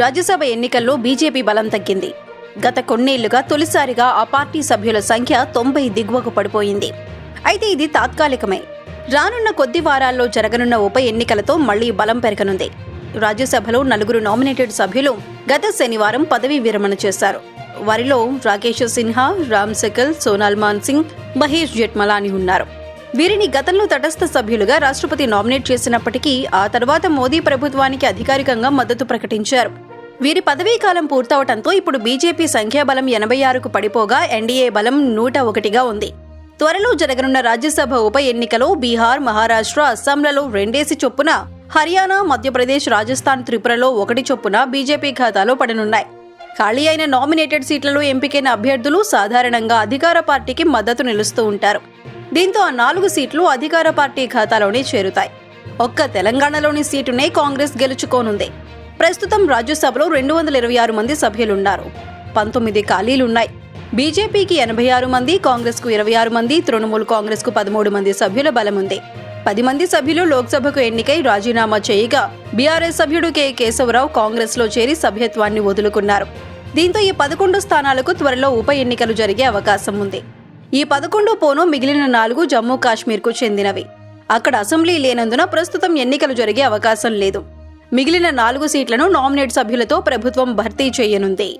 రాజ్యసభ ఎన్నికల్లో బీజేపీ బలం తగ్గింది. గత కొన్నేళ్ళుగా తొలిసారిగా ఆ పార్టీ సభ్యుల సంఖ్య తొంభై దిగువకు పడిపోయింది. అయితే ఇది తాత్కాలికమే. రానున్న కొద్ది వారాల్లో జరగనున్న ఉప ఎన్నికలతో మళ్ళీ బలం పెరగనుంది. రాజ్యసభలో నలుగురు నామినేటెడ్ సభ్యులు గత శనివారం పదవీ విరమణ చేశారు. వారిలో రాకేష్ సిన్హా రామ్ సెకల్ సోనాల్ మాన్ సింగ్ మహేష్ జెట్మలాని ఉన్నారు. వీరిని గతంలో తటస్థ సభ్యులుగా రాష్ట్రపతి నామినేట్ చేసినప్పటికీ ఆ తర్వాత మోదీ ప్రభుత్వానికి అధికారికంగా మద్దతు ప్రకటించారు. వీరి పదవీ కాలం పూర్తవటంతో ఇప్పుడు బీజేపీ సంఖ్యాబలం ఎనభై ఆరుకు పడిపోగా ఎన్డీఏ బలం నూట ఒకటిగా ఉంది. త్వరలో జరగనున్న రాజ్యసభ ఉప ఎన్నికలో బీహార్ మహారాష్ట్ర అస్సాంలలో రెండేసి చొప్పున హర్యానా మధ్యప్రదేశ్ రాజస్థాన్ త్రిపురలో ఒకటి చొప్పున బీజేపీ ఖాతాలో పడనున్నాయి. ఖాళీ అయిన నామినేటెడ్ సీట్లలో ఎంపికైన అభ్యర్థులు సాధారణంగా అధికార పార్టీకి మద్దతు నిలుస్తూ ఉంటారు. దీంతో ఆ నాలుగు సీట్లు అధికార పార్టీ ఖాతాలోనే చేరుతాయి. ఒక్క తెలంగాణలోని సీటునే కాంగ్రెస్ గెలుచుకోనుంది. ప్రస్తుతం రాజ్యసభలో రెండు వందల ఇరవై ఆరు మంది సభ్యులున్నారు. పంతొమ్మిది ఖాళీలున్నాయి. బీజేపీకి ఎనభై ఆరు మంది కాంగ్రెస్కు ఇరవై ఆరు మంది తృణమూల్ కాంగ్రెస్కు పదమూడు మంది సభ్యుల బలముంది. పది మంది సభ్యులు లోక్సభకు ఎన్నికై రాజీనామా చేయగా బీఆర్ఎస్ సభ్యుడు కె. కేశవరావు కాంగ్రెస్లో చేరి సభ్యత్వాన్ని వదులుకున్నారు. దీంతో ఈ పదకొండు స్థానాలకు త్వరలో ఉప ఎన్నికలు జరిగే అవకాశం ఉంది. ఈ పదకొండు పోను మిగిలిన నాలుగు జమ్మూ కాశ్మీర్కు చెందినవి. అక్కడ అసెంబ్లీ లేనందున ప్రస్తుతం ఎన్నికలు జరిగే అవకాశం లేదు. మిగిలిన నాలుగు సీట్లను నామినేట్ సభ్యులతో ప్రభుత్వం భర్తీ చేయనుంది.